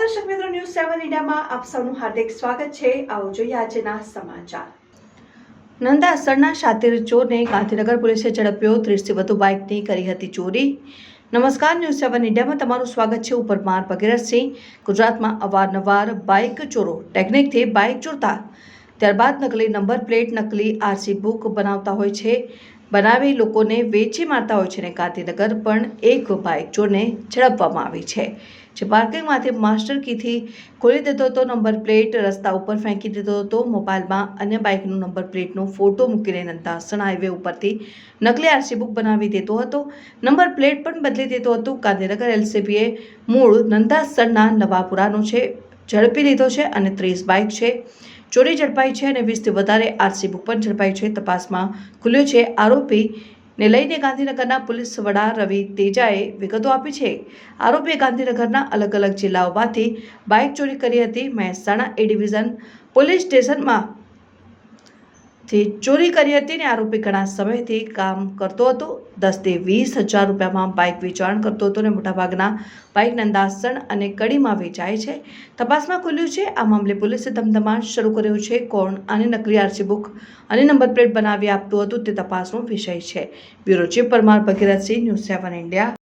ન્યૂઝમાં આપ સૌનું હાર્દિક સ્વાગત છે. આવો જોઈએ આજના સમાચાર. નંદાસરના શાતિર ચોરને ગાંધીનગર પોલીસે ઝડપ્યો. ત્રીસથી વધુ બાઇકની કરી હતી ચોરી. નમસ્કાર ન્યૂઝ સેવન ઇન્ડિયામાં તમારું સ્વાગત છે. ઉપર માર ભગીરથસિંહ. ગુજરાતમાં અવારનવાર બાઇક ચોરો. ટેકનિકથી બાઇક ચોરતા. ત્યારબાદ નકલી નંબર પ્લેટ, નકલી આરસી બુક બનાવતા હોય છે. બનાવી લોકોને વેચી મારતા હોય છે અને ગાંધીનગર, પણ એક બાઇક ચોરને ઝડપવામાં આવી છે. જે પાર્કિંગમાંથી માસ્ટર કીથી ખોલી દેતો હતો નંબર પ્લેટ રસ્તા ઉપર ફેંકી દેતો હતો. મોબાઈલમાં અન્ય બાઇકનું નંબર પ્લેટનો ફોટો મૂકીને નંદાસણ હાઈવે ઉપરથી નકલી આરસી બુક બનાવી દેતો હતો. નંબર પ્લેટ પણ બદલી દેતો હતો. ગાંધીનગર એલસીબીએ મૂળ નંદાસણના નવાપુરાનો છે. ઝડપી લીધો છે અને ત્રીસ બાઇક છે. ચોરી ઝડપાઈ છે અને વીસથી વધારે આરસી બુક પણ ઝડપાઈ છે. તપાસમાં ખુલ્યો છે આરોપી ને લઈને ગાંધીનગરના પોલીસ વડા રવિ તેજાએ વિગતો આપી છે. આરોપીએ ગાંધીનગરના અલગ અલગ જિલ્લાઓમાંથી બાઇક ચોરી કરી હતી. મહેસાણા એ ડિવિઝન પોલીસ સ્ટેશનમાં થી ચોરી કરી હતી ને આરોપી ઘણા સમયથી કામ કરતો હતો. દસથી વીસ હજાર રૂપિયામાં બાઇક વેચાણ કરતો હતો ને મોટાભાગના બાઇક નંદાસણ અને કડીમાં વેચાય છે. તપાસમાં ખુલ્યું છે, આ મામલે પોલીસે ધમધમાટ શરૂ કર્યો છે. કોણ આને નકલી આરસી બુક અને નંબર પ્લેટ બનાવી આપતું હતું તે તપાસનો વિષય છે. Bureau chief Parmar Bhagirathsinh, news seven India.